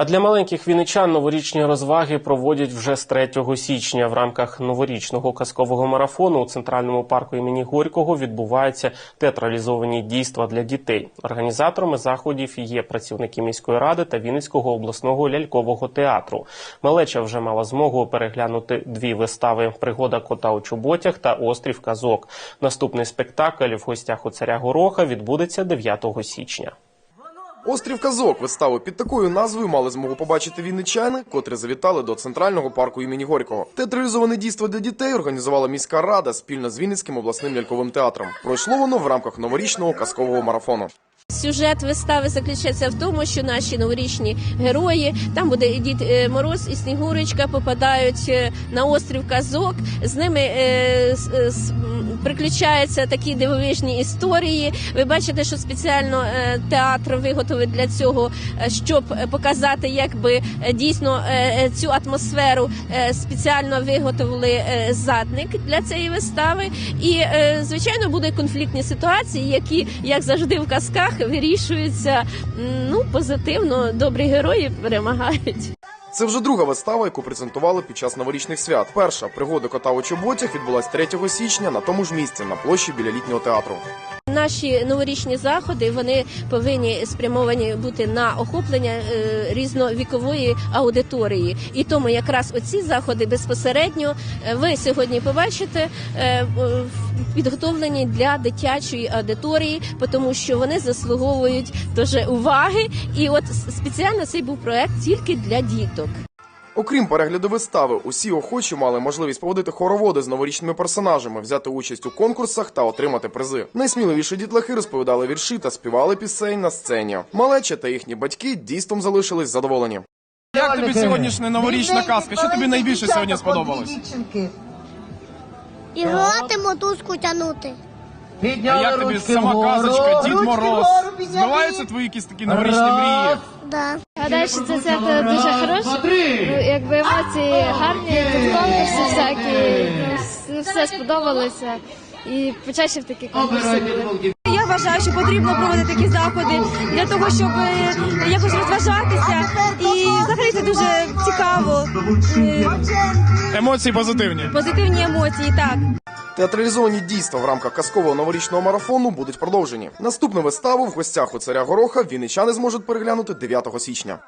А для маленьких вінничан новорічні розваги проводять вже з 3 січня. В рамках новорічного казкового марафону у центральному парку імені Горького відбуваються театралізовані дійства для дітей. Організаторами заходів є працівники міської ради та Вінницького обласного лялькового театру. Малеча вже мала змогу переглянути дві вистави: пригода кота у чоботях та острів казок. Наступний спектакль в гостях у царя Гороха відбудеться 9 січня. Острів Казок виставу під такою назвою мали змогу побачити вінничани, котрі завітали до центрального парку імені Горького. Театралізоване дійство для дітей організувала міська рада спільно з Вінницьким обласним ляльковим театром. Пройшло воно в рамках новорічного казкового марафону. Сюжет вистави заключається в тому, що наші новорічні герої там буде і Дід е, Мороз і Снігурочка попадають е, на острів Казок. З ними е, с- е, приключаються такі дивовижні історії. Ви бачите, що спеціально е, театр виготовив для цього, щоб показати, якби дійсно е, цю атмосферу е, спеціально виготовили е, задник для цієї вистави. І е, звичайно будуть конфліктні ситуації, які, як завжди в казках, вирішуються ну позитивно. Добрі герої перемагають. Це вже друга вистава, яку презентували під час новорічних свят. Перша пригода кота у чоботях відбулась 3 січня на тому ж місці на площі біля літнього театру. Наші новорічні заходи вони повинні спрямовані бути на охоплення е, різновікової аудиторії. І тому якраз оці заходи безпосередньо е, ви сьогодні побачите е, підготовлені для дитячої аудиторії, тому що вони заслуговують дуже уваги. І от спеціально цей був проект тільки для діток. Окрім перегляду вистави, усі охочі мали можливість поводити хороводи з новорічними персонажами, взяти участь у конкурсах та отримати призи. Найсміливіші дітлахи розповідали вірші та співали пісень на сцені. Малеча та їхні батьки дійством залишились задоволені. Як тобі сьогоднішня новорічна казка? Що тобі найбільше сьогодні сподобалось? І грати мотузку тягнути. А як тобі сама казочка, Дід Мороз? Збиваються твої якісь такі новорічні мрії? Да. Гадаю, що це свято дуже хороше. Ну, якби емоції гарні, тут конкурси всякі, ну, все сподобалося. І почаще в такі конкурси були. Я вважаю, що потрібно проводити такі заходи для того, щоб е, якось розважатися. І взагалі це дуже цікаво. Е, Емоції позитивні. Позитивні емоції, так. Театралізовані дійства в рамках казкового новорічного марафону будуть продовжені. Наступну виставу в гостях у царя Гороха вінничани зможуть переглянути 9 січня.